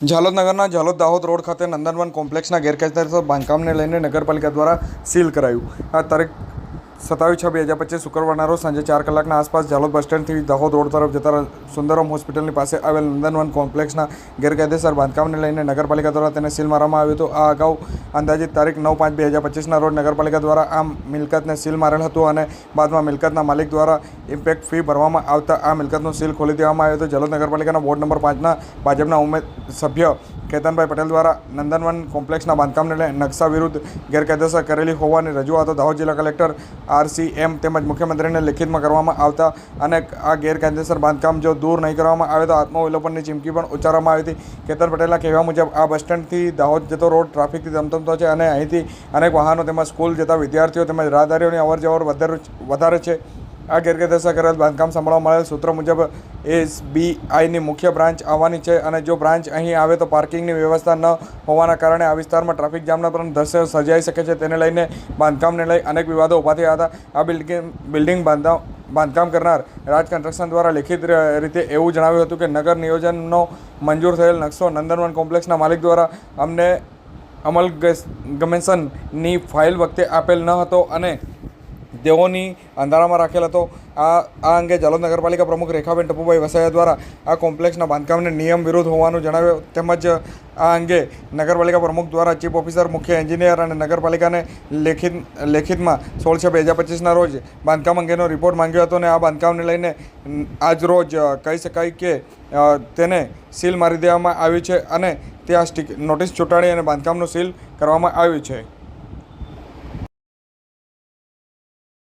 ઝાલોદ નગરના જાલોદ દાહોદ રોડ ખાતે નંદનવન કોમ્પ્લેક્સના ગેરકાયદેસર બાંધકામને લઈને નગરપાલિકા દ્વારા સીલ કરાયું. આ તારીખ સત્તાવીસ છ બે હજાર પચીસ શુક્રવારના રોજ સાંજે ચાર કલાકના આસપાસ જાલોદ બસ સ્ટેન્ડથી દાહોદ રોડ તરફ જતા સુંદરમ હોસ્પિટલની પાસે આવેલ નંદનવન કોમ્પ્લેક્સના ગેરકાયદેસર બાંધકામને લઈને નગરપાલિકા દ્વારા તેને સીલ મારવામાં આવ્યું હતું. આ અગાઉ અંદાજિત તારીખ નવ પાંચ બે હજાર પચીસના રોજ નગરપાલિકા દ્વારા આ મિલકતને સીલ મારેલ હતું અને બાદમાં મિલકતના માલિક દ્વારા ઇમ્પેક્ટ ફી ભરવામાં આવતા આ મિલકતનું સીલ ખોલી દેવામાં આવ્યું હતું. જલોદ નગરપાલિકાના વોર્ડ નંબર પાંચના ભાજપના ઉમેદ, સભ્ય કેતનભાઈ પટેલ દ્વારા નંદનવન કોમ્પ્લેક્સના બાંધકામને લઈને નકશા વિરુદ્ધ ગેરકાયદેસર કરેલી હોવાની રજૂઆતો દાહોદ જિલ્લા કલેક્ટર આરસીએમ તેમજ મુખ્યમંત્રીને લેખિતમાં કરવામાં આવતા અને આ ગેરકાયદેસર બાંધકામ જો દૂર નહીં કરવામાં આવે તો આત્મવિલોપનની ચીમકી પણ ઉચ્ચારવામાં આવી હતી. કેતન પટેલના કહેવા મુજબ, આ બસ સ્ટેન્ડથી દાહોદ જતો રોડ ટ્રાફિકથી ધમધમતો છે અને અહીંથી અનેક વાહનો તેમજ સ્કૂલ જતા વિદ્યાર્થીઓ તેમજ રાહદારીઓની અવરજવર વધારે વધારે છે. આ ગેરકાયદેસર કરેલ બાંધકામ સાંભળવા મળેલ સૂત્ર મુજબ એસબીઆઈની મુખ્ય બ્રાન્ચ આવવાની છે અને જો બ્રાન્ચ અહીં આવે તો પાર્કિંગની વ્યવસ્થા ન હોવાના કારણે આ વિસ્તારમાં ટ્રાફિક જામના પણ દ્રશ્ય સર્જાઈ શકે છે. તેને લઈને બાંધકામને લઈ અનેક વિવાદો ઊભા થયા હતા. આ બિલ્ડિંગ બિલ્ડિંગ બાંધકામ બાંધકામ કરનાર રાજ કન્સ્ટ્રક્શન દ્વારા લેખિત રીતે એવું જણાવ્યું હતું કે નગર નિયોજનનો મંજૂર થયેલ નકશો નંદનવન કોમ્પ્લેક્સના માલિક દ્વારા અમને અમલ ગમેશનની ફાઇલ વખતે આપેલ ન હતો અને તેઓની અંધારામાં રાખેલ હતો. આ આ અંગે જલોદ નગરપાલિકા પ્રમુખ રેખાબેન ટપુભાઈ વસાયા દ્વારા આ કોમ્પ્લેક્સના બાંધકામને નિયમ વિરુદ્ધ હોવાનું જણાવ્યું. તેમજ આ અંગે નગરપાલિકા પ્રમુખ દ્વારા ચીફ ઓફિસર, મુખ્ય એન્જિનિયર અને નગરપાલિકાને લેખિત, લેખિતમાં સોળ છ બે હજાર પચીસના રોજ બાંધકામ અંગેનો રિપોર્ટ માંગ્યો હતો અને આ બાંધકામને લઈને આજ રોજ કહી શકાય કે તેને સીલ મારી દેવામાં આવ્યું છે અને ત્યાં સ્ટીક, નોટિસ ચૂંટાડી અને બાંધકામનું સીલ કરવામાં આવ્યું છે.